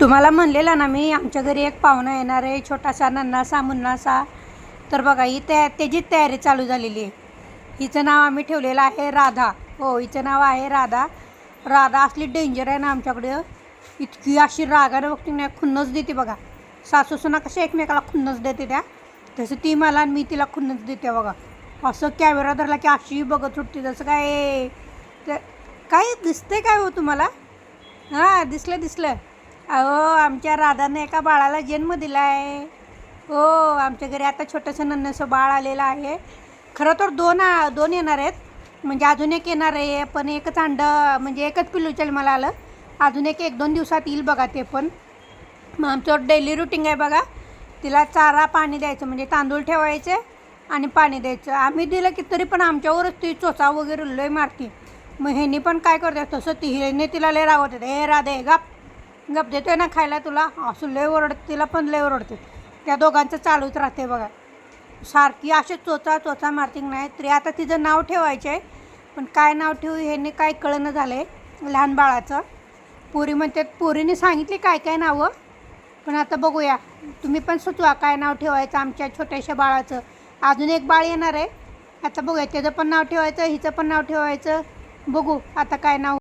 तुम्हाला म्हणलेलं ना मी आमच्या घरी एक पाहुणा येणार आहे छोटासा नन्नासा मुन्नासा. तर बघा ही त्या त्याची तयारी चालू झालेली आहे. हिचं नाव आम्ही ठेवलेलं आहे राधा. हो हिचं नाव आहे राधा. राधा असली डेंजर आहे ना आमच्याकडे. इतकी अशी रागानं बघते नाही खुन्नस देते बघा. सासूसुना कशा एकमेकाला खुन्नस देते त्या. तसं ती मला आणि मी तिला खुन्नस देते बघा. असं कॅमेरा धरला की अशी बघत सुटते जसं काय तर काय दिसतंय काय हो तुम्हाला? हां दिसलं दिसलं. अहो आमच्या राधाने एका बाळाला जन्म दिला आहे हो आमच्या घरी आता छोटंसं नन्नसं बाळ आलेलं आहे. खरं तर दोन आ- दोन येणार आहेत. म्हणजे अजून एक येणार आहे पण एकच अंडं म्हणजे एकच पिल्लू मला आलं. अजून एक एक दोन दिवसात येईल बघा ते पण. मग आमचं डेली रुटीन आहे बघा. तिला चारा पाणी द्यायचं म्हणजे तांदूळ ठेवायचे आणि पाणी द्यायचं. आम्ही दिलं की तरी पण आमच्यावरच ती चोचा वगैरे लय मारते. मग ह्यानी पण काय करते तसं ती ह्याने तिला लय रागवते हे राधे गप. गप देतोय ना खायला तुला? असं लय ओरडते तिला पण लय ओरडते. त्या दोघांचं चालूच राहते बघा. सारखी असे चोचा चोचा मारती नाही तरी आता तिचं नाव ठेवायचं आहे पण काय नाव ठेवू ह्याने काय कळणं झालं आहे लहान बाळाचं. पुरी म्हणतात पुरीने सांगितली काय काय नावं? पण आता बघूया. तुम्ही पण सुचवा काय नाव ठेवायचं आमच्या छोट्याशा बाळाचं. अजून एक बाळ येणार आहे. आता बघूया त्याचं पण नाव ठेवायचं हिचं पण नाव ठेवायचं. बघू आता काय नाव